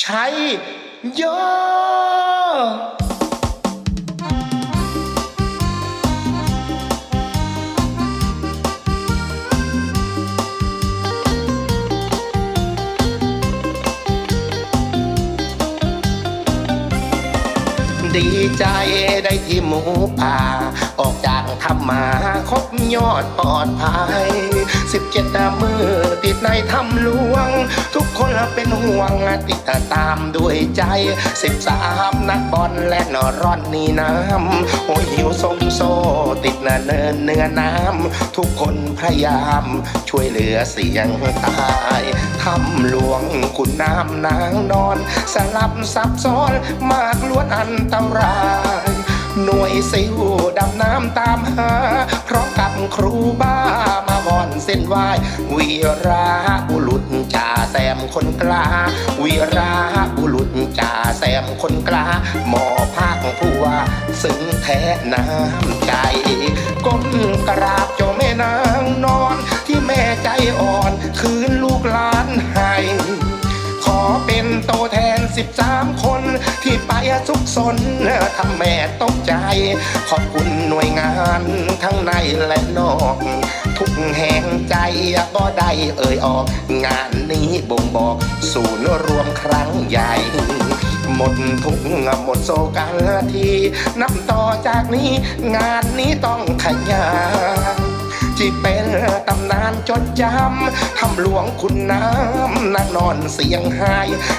ใช้เยอะดีใจได้ที่หมูป่า ออกจากทำมาครบยอดปลอดภัย สิบเจ็ดมือติดในทำหลวง ทุกคนเป็นห่วงติดตามด้วยใจสิบสามนักบอลและนอร่อนนี่น้ำโอ้ยหิวสมโซ ติดเนินเนื้อน้ำทุกคนพยายามช่วยเหลือเสียงตายทำหลวงคุณน้ำนางนอน สลับซับซ้อนมากล้วนอันตรายหน่วยซิวดำน้ำตามหาพร้อมกับครูบ้า ส้นไหววีราบุรุษจ่าแซมคนกล้าวีราบุรุษจ่าแซมคนกล้า หมอภาคผู้ว่าซึ้งแท้น้ำใจก้มกราบเจ้าแม่นางนอน ที่แม่ใจอ่อนคืนลูกหลานให้ขอเป็นโตแทน 13 คนที่ไปสุกสนทำแม่ตกใจ ขอบคุณหน่วยงานทั้งในและนอก ทุกแห่งใจก็ได้เอ่ยออก งานนี้บ่งบอกศูนย์รวมครั้งใหญ่ หมดทุกหมดโศกันทีนับต่อจากนี้ งานนี้ต้องขยายที่เป็นตำนานจดจำทำหลวงคุณน้ำนางนอนเสียงไห้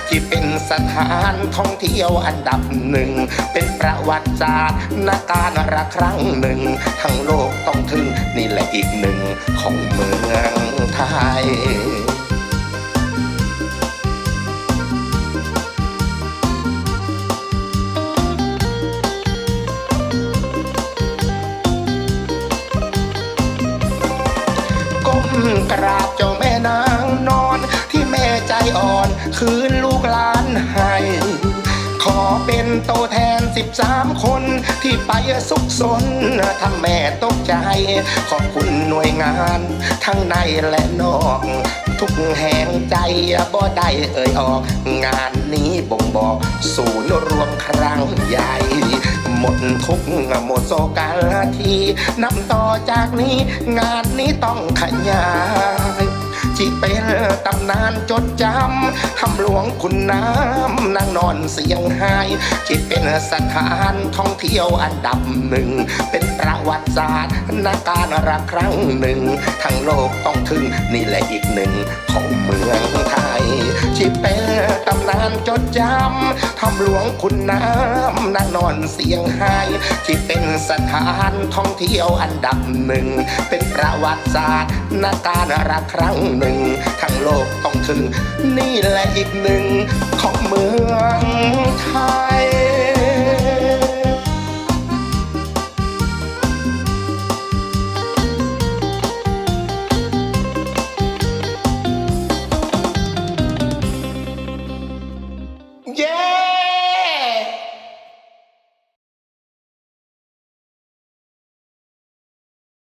ที่เป็นสถานท่องเที่ยวอันดับหนึ่ง เป็นประวัติศาสตร์นาการละครั้งหนึ่ง ทั้งโลกต้องถึงนี่แหละอีกหนึ่งของเมืองไทย ก้มกราบเจ้าแม่นางนอนที่แม่ใจอ่อนคืนลูกหลานให้ขอเป็นตัวแทน 13 คนที่ไปสุขสนทำแม่ตกใจ ขอบคุณหน่วยงาน ทั้งในและนอก ทุกแห่งใจบ่ได้เอ่ยออก งานนี้บ่งบอก ศูนย์รวมครั้งใหญ่ หมดทุกข์หมดโศกาทีนับต่อจากนี้ งานนี้ต้องขยายที่เป็นตำนานจดจำทำหลวงคุณน้ำนางนอนเสียงไห้ที่เป็นสถานท่องเที่ยวอันดับหนึ่ง เป็นประวัติศาสตร์นาการรักครั้งหนึ่ง ทั้งโลกต้องถึงนี่แหละอีกหนึ่งของเมืองไทย ที่เป็นตำนานจดจำทำหลวงคุณน้ำนางนอนเสียงไห้ที่เป็นสถานท่องเที่ยวอันดับหนึ่ง เป็นประวัติศาสตร์นาการรักครั้งหนึ่ง ทั้งโลกต้องถึง นี่แหละอีกหนึ่งของเมือง Yeah!